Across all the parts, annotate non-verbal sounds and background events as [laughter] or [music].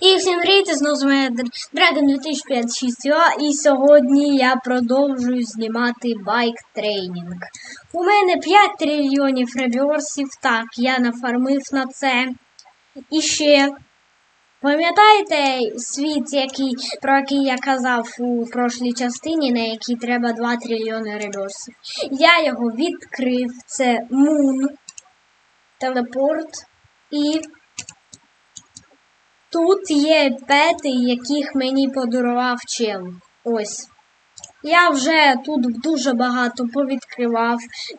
І всім привіт, знову з мене Dragon 2056 і сьогодні я продовжую знімати байк тренінг. У мене 5 трильйонів реберсів, так, я нафармив на це. І ще, пам'ятаєте світ, який, про який я казав у прошлій частині, на який треба 2 трильйони реберсів? Я його відкрив, це Moon, телепорт і Тут є пети, яких мені подарував чел. Ось. Я вже тут дуже багато повідкривав,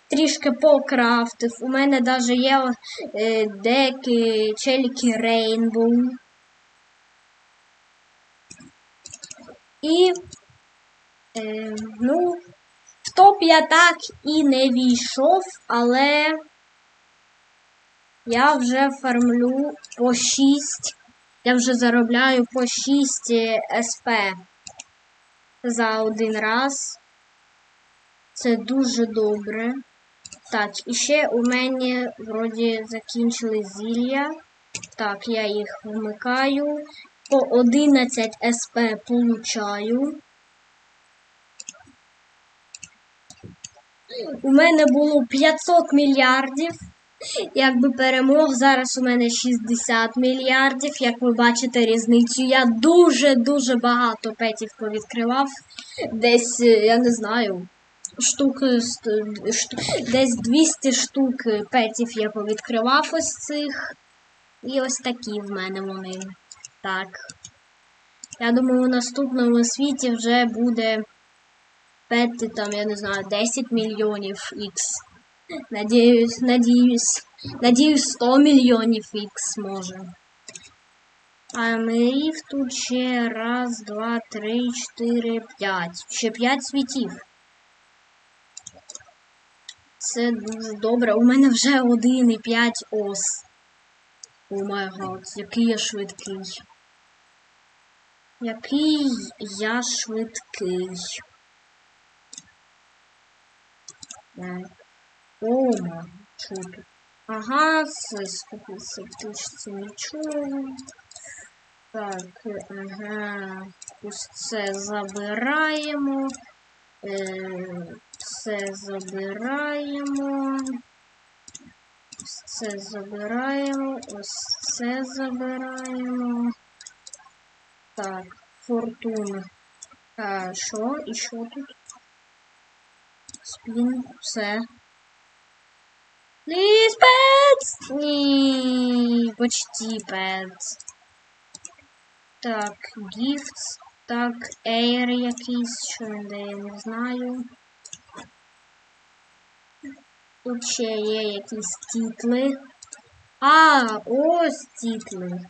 трішки покрафтив. У мене навіть є е, деякі челіки Рейнбоу. І, е, ну, в топ я так і не війшов, але я вже фармлю по 6 я вже заробляю по 6 СП за один раз. Це дуже добре. Так, і ще у мене вроді закінчили зілля. Так, я їх вмикаю. По 11 СП получаю. У мене було 500 мільярдів. Якби перемог, зараз у мене 60 мільярдів. Як ви бачите різницю, я дуже-дуже багато петів повідкривав. Десь, е, я не знаю, штук, шту, десь 200 штук петів я повідкривав ось цих. І ось такі в мене вони. Так. Я думаю, у наступному світі вже буде пети там, я не знаю, 10 мільйонів Х. Надіюсь, надіюсь, надіюсь, 100 мільйонів Х може. А мирів тут ще раз, два, три, чотири, п'ять. Ще п'ять світів. Це дуже добре. У мене вже один і п'ять ос. О май гад, який я швидкий. Який я швидкий. Так. Ома, що тут? Ага, це скупиться тисячі нічого. Так, ага. Ось це забираємо. Е, це забираємо. Ось це забираємо. Ось це забираємо. Так, фортуна. А, що? І що тут? Спін, все. Please, pets! Ні, почти pets. Так, gifts. Так, air якийсь, що він дає, не знаю. Тут ще є якісь тітли. А, ось тітли.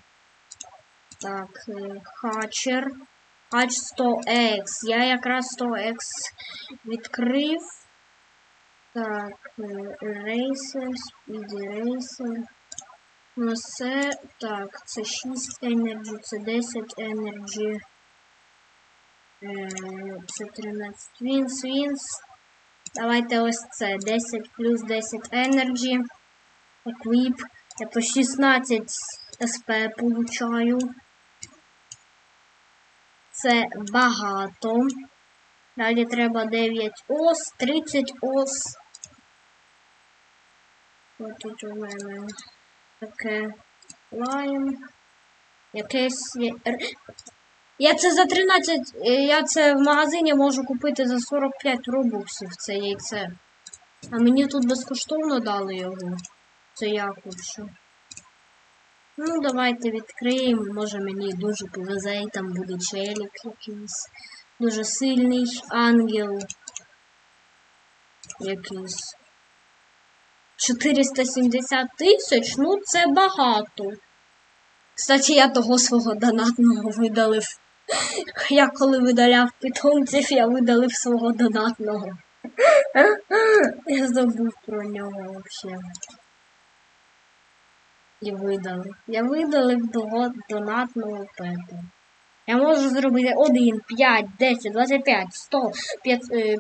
Так, хачер. Хач 100X. Я якраз 100X відкрив. Так, рейсер, спіді рейсер. Ну це, так, це 6 енерджі, це 10 енерджі. Це 13 вінс, вінс. Давайте ось це. 10 плюс 10 енерджі. Еквіп. Я по 16 СП получаю. Це багато. Далі треба 9 ос, 30 ос. Тут у мене таке лайм. Якесь. Я це за 13. Я це в магазині можу купити за 45 робоксів це яйце. А мені тут безкоштовно дали його. Це я хочу. Ну, давайте відкриємо. Може мені дуже повезе і там буде челік якийсь. Дуже сильний ангел. Якийсь. 470 тисяч, ну це багато. Кстати, я того свого донатного видалив. Я коли видаляв питомців, я видалив свого донатного. Я забув про нього взагалі. І видалив. Я видалив того донатного пета. Я можу зробити 1, 5, 10, 25, 100,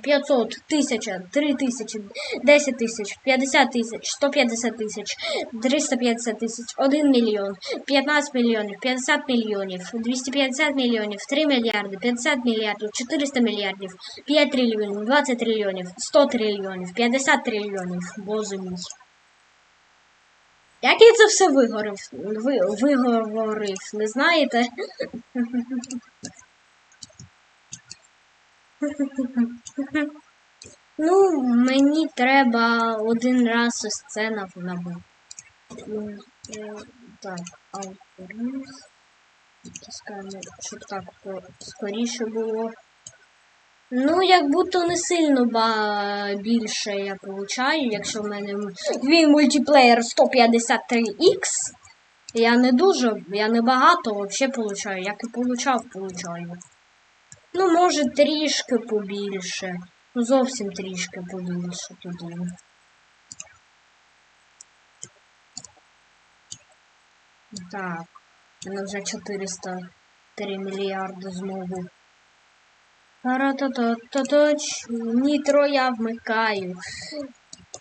500, 1000, 3000, 10 тисяч, 50 тисяч, 150 тисяч, 350 тисяч, 1 мільйон, 15 мільйонів, 50 мільйонів, 250 мільйонів, 3 мільярди, 50 мільярдів, 400 мільярдів, 5 трильйонів, 20 трильйонів, 100 трильйонів, 50 трильйонів. Боже мій. Як я це все вигорив? Ви, виговорив, не знаєте? Ну, мені треба один раз ось це наб- набути. Ну, е, Так, алгоритм. Тискаємо, щоб так скоріше було. Ну, як будто не сильно ба більше я получаю, якщо в мене твій мультиплеєр 153X. Я не дуже, я не багато взагалі получаю, як і получав, получаю. Ну, може, трішки побільше. Ну, зовсім трішки побільше тоді. Так. У мене вже 403 мільярди знову. Нітро я вмикаю.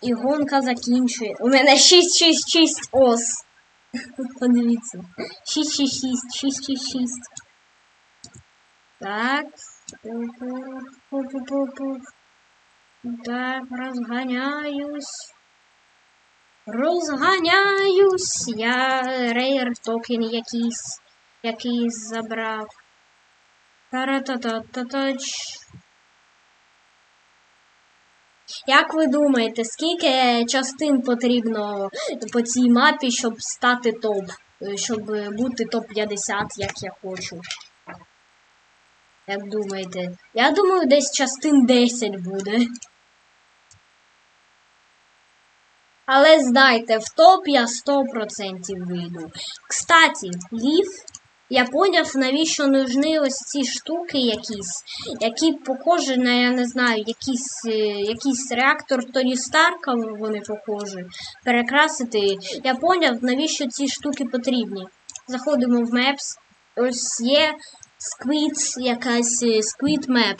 І гонка закінчує. У мене 666 ос. [laughs] Подивіться. 666, 666. Так. Так, розганяюсь. Розганяюсь. Я рейер токен якийсь. Якийсь забрав. Тарататататач. Як ви думаєте, скільки частин потрібно по цій мапі, щоб стати топ? Е, Щоб бути топ-50, як я хочу? Як думаєте? Я думаю, десь частин 10 буде. Але знайте, в топ я 100% вийду. Кстати, лів, я поняв, навіщо нужні ось ці штуки якісь, які похожі на, я не знаю, якийсь, е, якийсь реактор Тоні Старка, вони похожі. Перекрасити. Я поняв, навіщо ці штуки потрібні. Заходимо в Maps. Ось є Squid, якась е, Squid Map.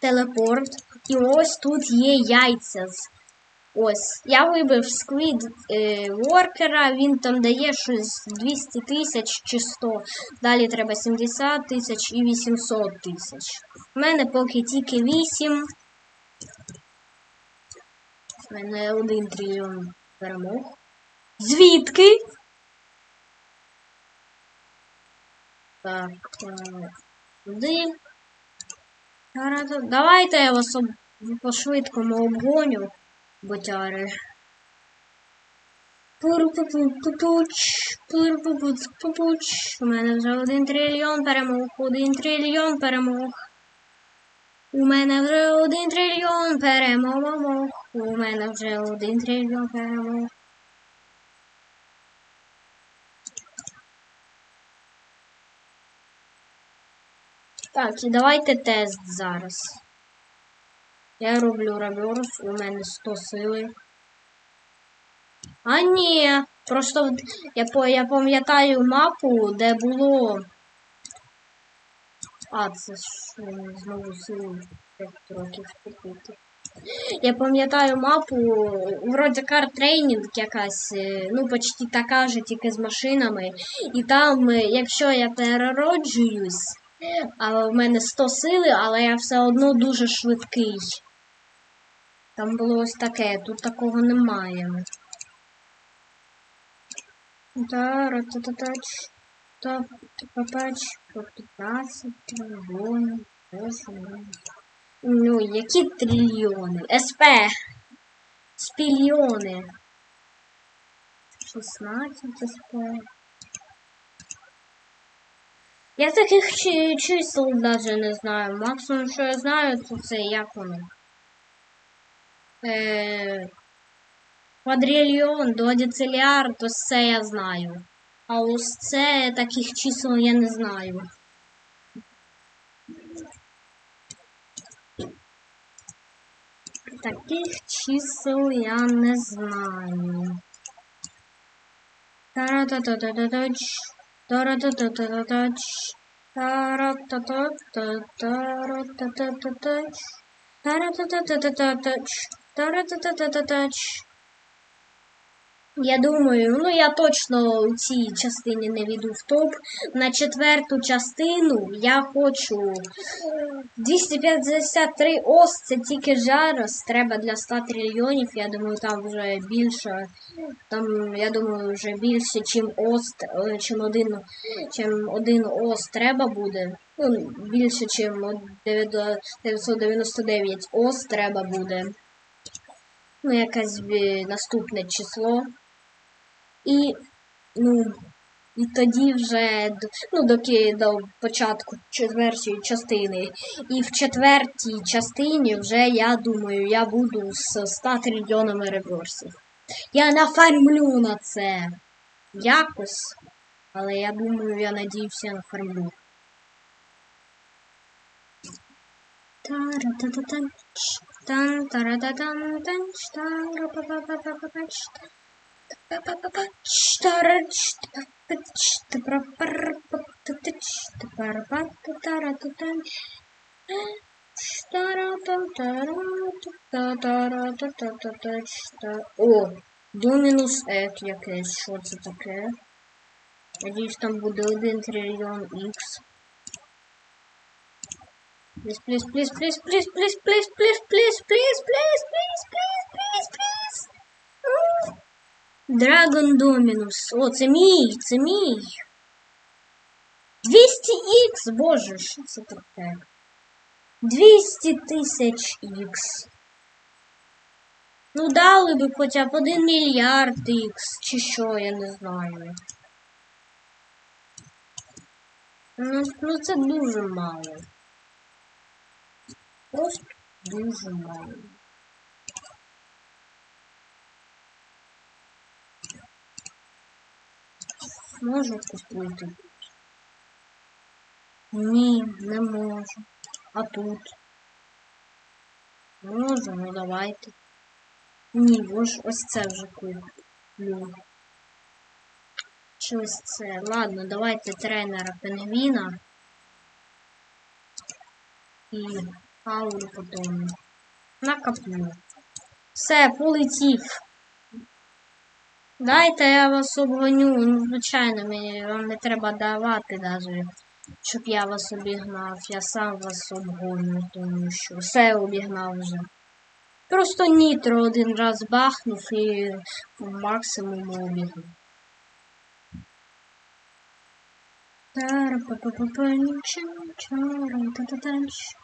Телепорт. І ось тут є яйця. Ось, я вибив Squid е, Worker, він там дає щось 200 тисяч чи 100. Далі треба 70 тисяч і 800 тисяч. У мене поки тільки 8. У мене 1 трильйон перемог. Звідки? Так, е. Гаразд. Давайте я вас об... по-швидкому обгоню, ботяри. У мене вже один трильйон перемог, один трильйон перемог. У мене вже один трильйон перемог. У мене вже один трильйон перемог. Так, і давайте тест зараз. Я роблю реверс, у мене 100 сили. А ні, просто я, я пам'ятаю мапу, де було. А, це ж е, знову силу 5 років купити. Я пам'ятаю мапу, вроді кар трейнінг якась, е, ну почти така же, тільки з машинами. І там, е, якщо я перероджуюсь, а в мене 100 сили, але я все одно дуже швидкий. Там було ось таке, тут такого немає. Та-ра-та-та-тач. Та-та-тач. По 15 трильйонів. Ну, які трильйони? СП. Спільйони. 16 СП. Я таких чи- чисел даже не знаю. Максимум, що я знаю, то це як воно. Е, квадрильйон, двадцятиліард, то це я знаю. А ось це таких чисел я не знаю. Таких чисел я не знаю. Тара-та-та-та-та-ра-та-та-та-тач. Тара-та-та-та-та-тач. Тара-та-та-та-та-тач. Я думаю, ну я точно у цій частині не війду в топ. На четверту частину я хочу 253 ос, це тільки зараз. Треба для 100 трильйонів. Я думаю, там вже більше. Там, я думаю, вже більше, чим ос, е, чим один, чим один ос треба буде. Ну, більше, чим от 999 ос треба буде. Ну, якесь е, наступне число. І, ну, і тоді вже ну, доки до початку четвертої частини. І в четвертій частині вже, я думаю, я буду з 100 трильйонами реверсів. Я нафармлю на це. Якось. Але я думаю, я надіюся, Тан тара тарада тан тан штара па па па па па па штара штара О, Доминус Ек, якесь, що це таке? Надіюсь, там буде один трильйон ікс. Please, please, please, please, please, please, please, please, please, please, please, please, please, please, please. Dragon Dominus. О, це мій, це мій. 200х, боже, що це таке? 200 тисяч х. Ну, дали би хоча б 1 мільярд х, чи що, я не знаю. Ну, ну це дуже мало. Просто дуже мало. Можу купити? Ні, не можу. А тут? Можу, ну давайте. Ні, ось, ось це вже куплю. Чи ось це? Ладно, давайте тренера пінгвіна. І ауру потім. Накоплю. Все, полетів. Дайте я вас обгоню. Ну, звичайно, мені вам не треба давати навіть, щоб я вас обігнав. Я сам вас обгоню, тому що все обігнав вже. Просто нітро один раз бахнув і максимум обігнув. Тара-па-па-па-панч-чара-та-та-танч. Тара-ра-ра-ра-рач,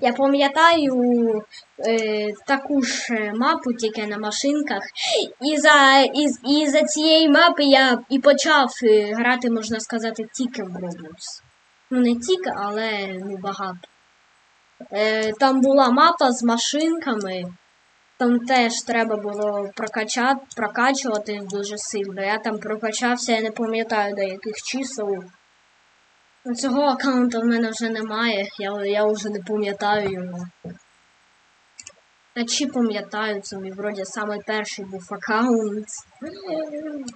Я пам'ятаю е, таку ж мапу тільки на машинках. І за, і, і за цієї мапи я і почав е, грати, можна сказати, тільки в Roblox. Ну не тільки, але ну, багато. Е, там була мапа з машинками. Там теж треба було прокачати, прокачувати дуже сильно. Я там прокачався, я не пам'ятаю деяких чисел. Цього аккаунту в мене вже немає, я, я вже не пам'ятаю його. А чи пам'ятаю, це мій вроді самий перший був аккаунт.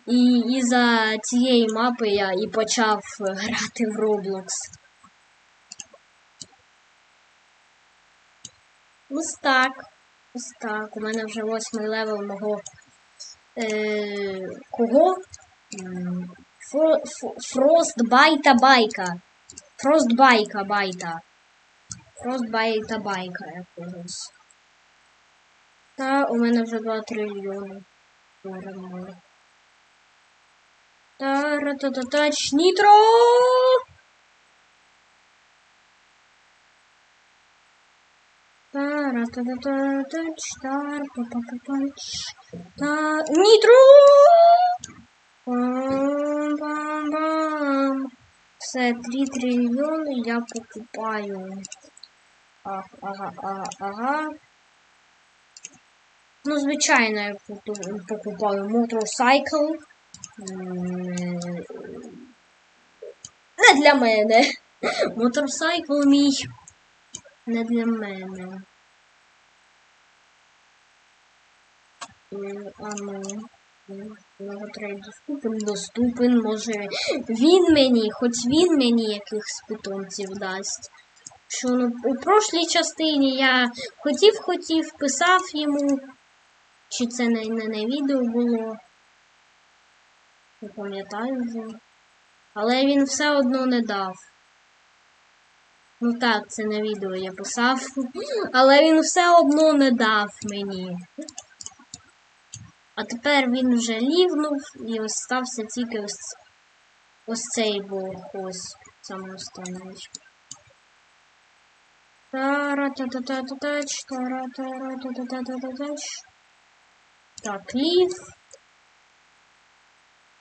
І, і за цієї мапи я і почав грати в Roblox. Ось так. Ось так. У мене вже восьмий левел мого. Е, кого? Фро, Фростбайта байка. Фростбайка байта. Фростбайта байка якогось. Та у мене вже 2 трильйони. Та-ра-та-та-тач нітро! Та-ра-та-та-та-тач, тар-па-па-па-пач. Та... Нітро! Пам-пам-пам. Все, 3 трильйони я покупаю. Ага, ага, ага. Ну, звичайно, я покупаю моторсайкл. М, Не для мене. Моторсайкл мій. Не для мене. А ну. Логотрейд доступен, доступен, може він мені, хоч він мені якихось питомців дасть. Що ну, у прошлій частині я хотів, хотів, писав йому, чи це не, не, не відео було. Не пам'ятаю вже. Але він все одно не дав. Ну так, це на відео я писав. Але він все одно не дав мені. А тепер він вже лівнув і ось стався тільки ось, ось цей бог. Ось саме останній. Так, лів.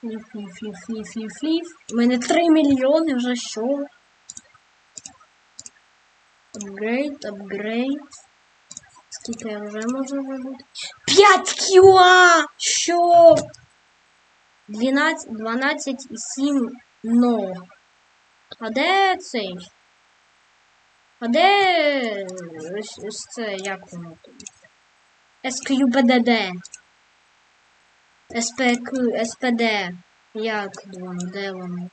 Лів, лів, лів, лів, лів, лів. У мене 3 мільйони вже що? Апгрейд, апгрейд. Скільки я вже можу вибити? 5 кіла! Що? 12, 12 і 7 но. А де цей? А де ось, ось це як воно тут? SQPDD. SPQ, SPD. Як воно? Де воно?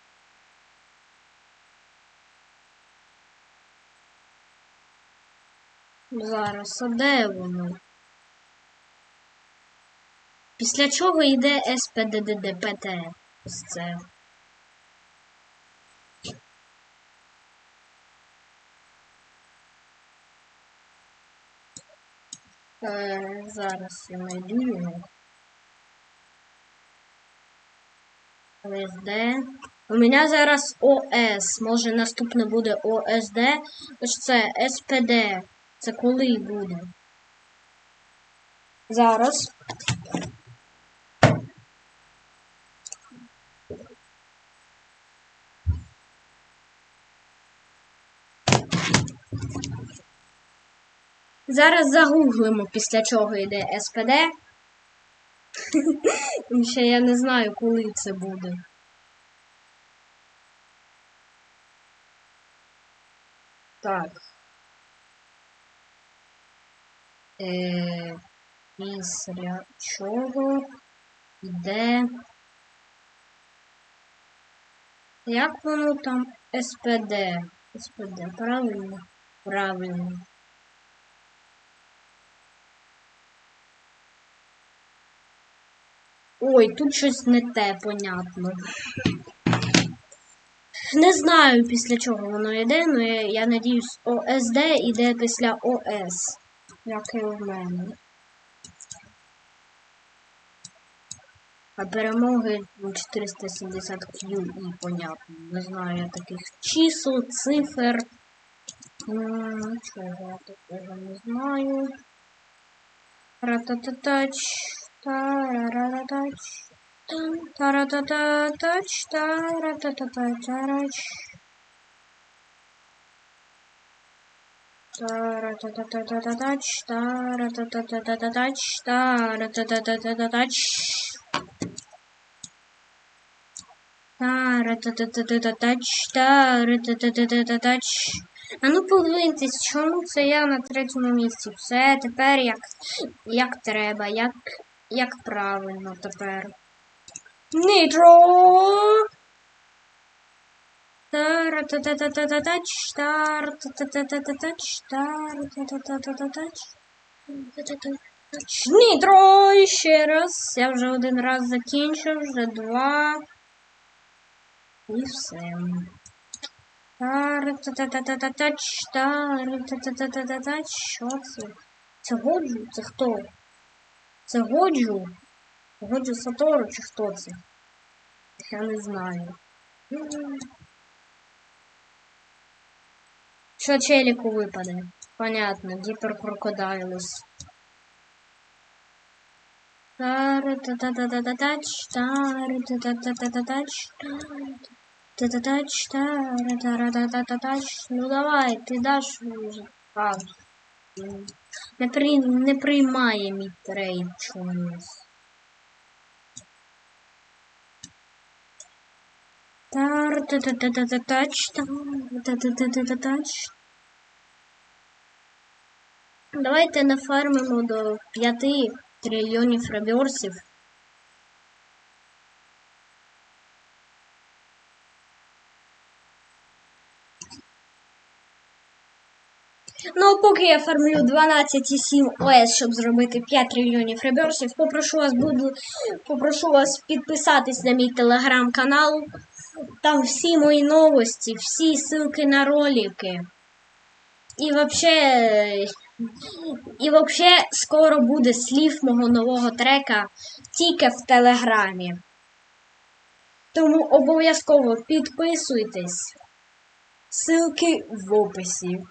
Зараз, а де воно? Після чого йде СПДДДПТ? Ось це. Е, зараз я знайду його. ОСД. У мене зараз ОС. Може наступне буде ОСД. Ось це СПД. Це коли буде? Зараз. Зараз загуглимо, після чого йде СПД. [laughs] Що я не знаю, коли це буде. Так. Е, після чого йде. Як воно там СПД? СПД, правильно? Правильно. Ой, тут щось не те, понятно. Не знаю, після чого воно йде, але я, я надіюсь, ОСД йде після ОС. Як і в мене. А перемоги 470 QE, понятно. Не знаю я таких чисел, цифр. Нічого я такого не знаю. Ратататач. Тараратач. Тарататач. Тарататач. Таратататач. Таратататач. Таратататач. Таратататач. Таратататач. А ну подивіться, чому це я на третьому місці? Все тепер як, як треба, як, як правильно тепер. Нітро! Нітро! І ще раз. Я вже один раз закінчив, вже два. І все. Що це? Це Годжу? Це хто? Це Годжу? Годжу Сатору чи хто це? Я не знаю. Що челіку випаде? Понятно, гіперкрокодайлус. Тарататататач, тарататататач, Та-та-тач, та-ра-та-ра-та-та-та-тач. Ну давай, ти даш. А, не, при... не приймає мій трейд чомусь. Тар та та та та та тач та та та та та та тач. Давайте нафармимо до 5 трильйонів реберсів. Ну, поки я фармлю 12,7 ОС, щоб зробити 5 трильйонів реберсів, попрошу вас буду, попрошу вас підписатись на мій телеграм-канал. Там всі мої новості, всі ссылки на ролики. І вообще, і вообще скоро буде слів мого нового трека тільки в телеграмі. Тому обов'язково підписуйтесь. Ссылки в описі.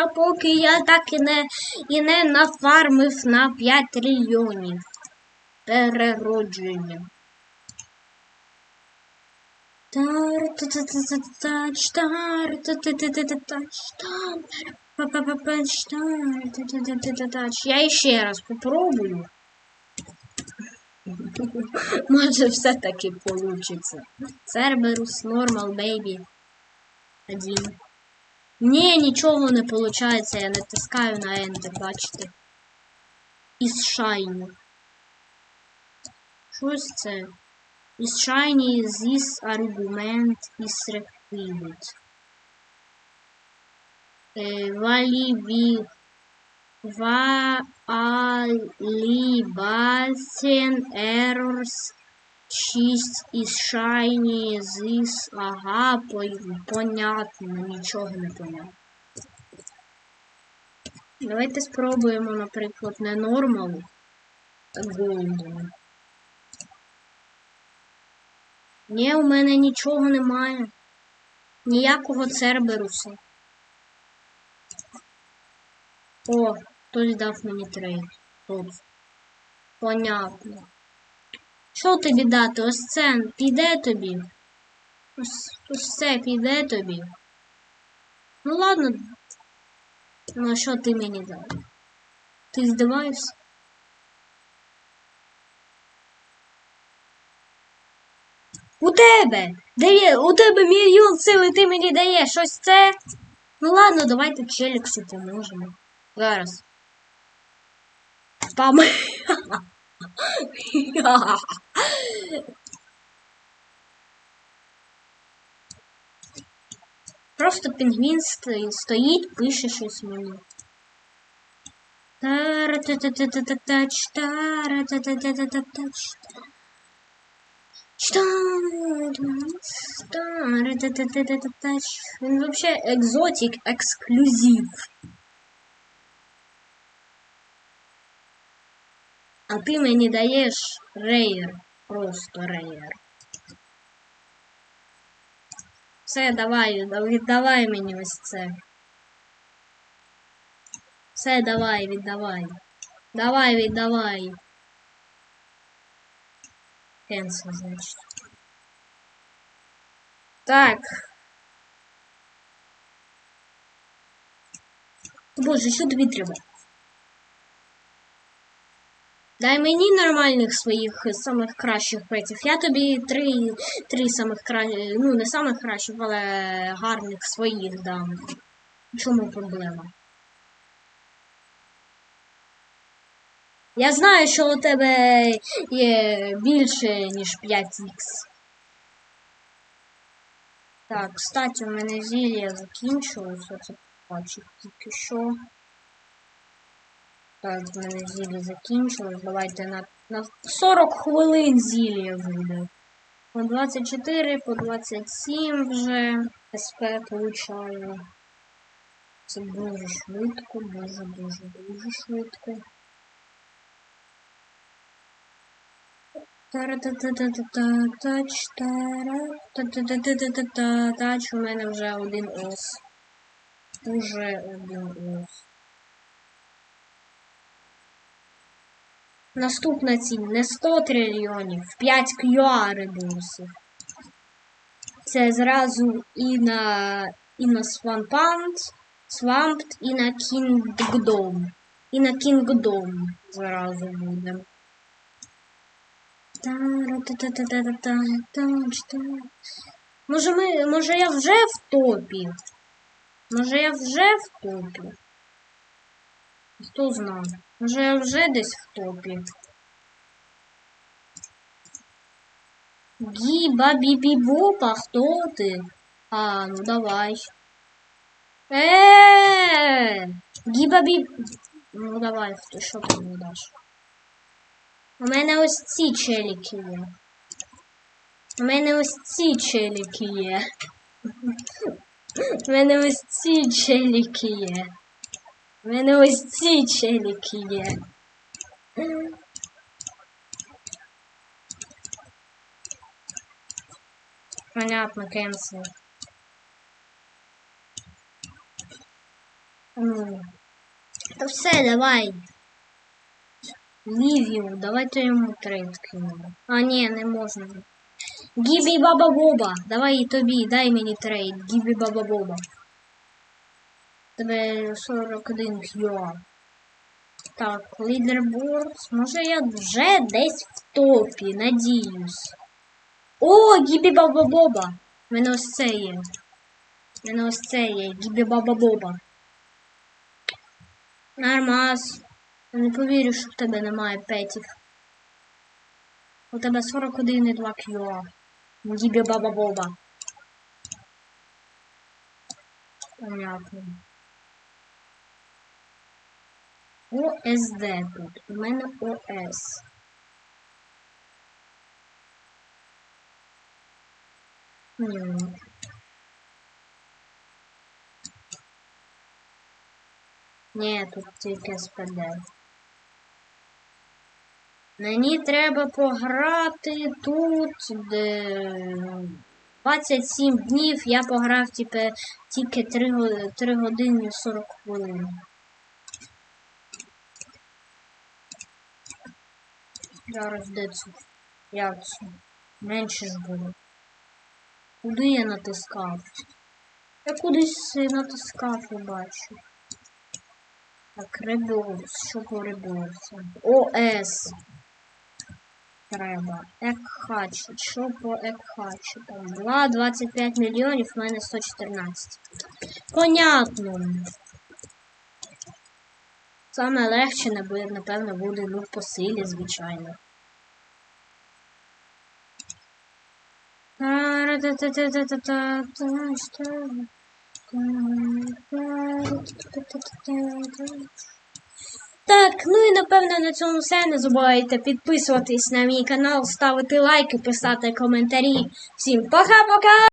А поки я так і не і не нафармив на 5 трильйонів переродження. Я ще раз попробую. Може, все-таки получится. Cerberus Normal Baby. Один. Ні, нічого не получається, я натискаю на Enter, бачите. Із Shiny. Щось це? Із Shiny this argument is. Е, Валіві Valibation errors 6 із shiny this. Ага, понятно, нічого не понятно. Давайте спробуємо, наприклад, не нормал, а. Ні, у мене нічого немає. Ніякого церберуса. О, хтось дав мені трейд. Тут. Понятно. Що тобі дати? Ось це піде тобі. Ось, ось це піде тобі. Ну ладно. Ну а що ти мені дав? Ти здиваєшся? У тебе! Дає, у тебе мільйон сили, ти мені даєш ось це. Ну ладно, давайте челіксу поможемо. Зараз. Спам. Просто пінгвін сто- стоїть, пише щось мені. Тара-та-та-та-та-тач, тара-та-та-та-та-тач. Він вообще екзотик, ексклюзив. А ти мені даєш рейер. Просто рейер. Все, давай, да- віддавай мені ось це. Все, давай, віддавай. Давай, віддавай. Кенсел, значить. Так. Боже, що тобі треба? Дай мені нормальних своїх е, самих кращих петів. Я тобі три, три самих кращих, ну не самих кращих, але гарних своїх дам. В чому проблема? Я знаю, що у тебе є більше, ніж 5х. Так, кстати, у мене зілля закінчилося, це бачу тільки що. Так, в мене зілля закінчилось. Давайте на, на 40 хвилин зілля вийде. По 24, по 27 вже СП получаю. Це дуже швидко, дуже, дуже, дуже швидко. Тара-та-та-та-та-тач. У мене вже один ос. Уже один ос. Наступна ціль не 100 трильйонів, 5 QR ребурсів. Це зразу і на і на Swampant, Swamped, і на Kingdom. і на Kingdom зразу будемо. Може ми. Може я вже в топі? Може я вже в топі? Хто знає? Може я вже десь в топі? Гіба бібі бопа, хто ти? А, ну давай. Е, Гіба біб. Ну давай, хто що ти мені даш? У мене ось ці челіки є. У мене ось ці челіки є. У мене ось ці челіки є. У мене ось ці челіки є. Понятно. Ну. Та все, давай. Лівію, давайте йому трейд кинемо. А, ні, не можна. Гібі Баба Боба. Давай і тобі, дай мені трейд. Гібі Баба Боба. Тебе 41 кьо. Так, лідерборд. Може я вже десь в топі, надіюсь. О, Гібі Баба Боба. У мене ось це є. У мене ось це є. Гібі Баба Боба. Нормас. Я не повірю, що в тебе немає петів. У тебе 41,2 кьо. Гібі Баба Боба. Понятно. ОСД тут. У мене ОС. Ні. Ні, тут тільки СПД. Мені треба пограти тут, де 27 днів я пограв типу, тільки 3, 3 години 40 хвилин. Зараз де це? Як це? Менше ж буде. Куди я натискав? Я кудись натискав, я бачу. Так, реборс. Що по реборсу? ОС. Треба. Екхач. Що по екхачу? Там 2, 25 мільйонів, в мене 114. Понятно. Саме легше, напевно, буде ну по силі, звичайно. Так, ну і напевно на цьому все. Не забувайте підписуватись на мій канал, ставити лайки, писати коментарі. Всім пока-пока!